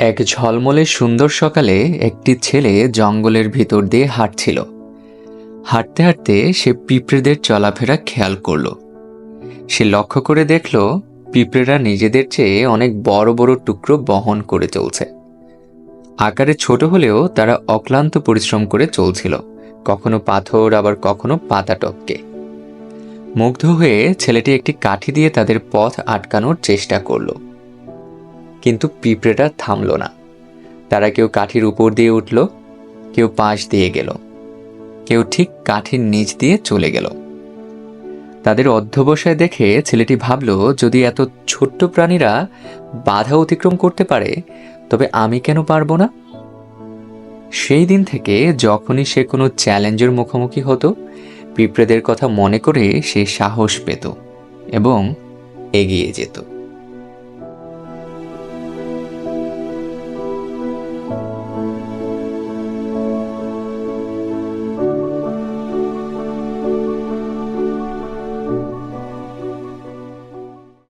এক ঝলমলে সুন্দর সকালে একটি ছেলে জঙ্গলের ভিতর দিয়ে হাঁটছিল। হাঁটতে হাঁটতে সে পিঁপড়েদের চলাফেরা খেয়াল করল। সে লক্ষ্য করে দেখল, পিঁপড়েরা নিজেদের চেয়ে অনেক বড় বড় টুকরো বহন করে চলছে। আকারে ছোট হলেও তারা অক্লান্ত পরিশ্রম করে চলছিল, কখনো পাথর, আবার কখনো পাতা টপকে। মুগ্ধ হয়ে ছেলেটি একটি কাঠি দিয়ে তাদের পথ আটকানোর চেষ্টা করল। কিন্তু পিঁপড়েটা থামল না। তারা কেউ কাঠির উপর দিয়ে উঠল, কেউ পাশ দিয়ে গেল, কেউ ঠিক কাঠির নিচ দিয়ে চলে গেল। তাদের অধ্যবসায় দেখে ছেলেটি ভাবল, যদি এত ছোট্ট প্রাণীরা বাধা অতিক্রম করতে পারে, তবে আমি কেন পারব না? সেই দিন থেকে যখনই সে কোনো চ্যালেঞ্জের মুখোমুখি হতো, পিঁপড়েদের কথা মনে করে সে সাহস পেত এবং এগিয়ে যেত।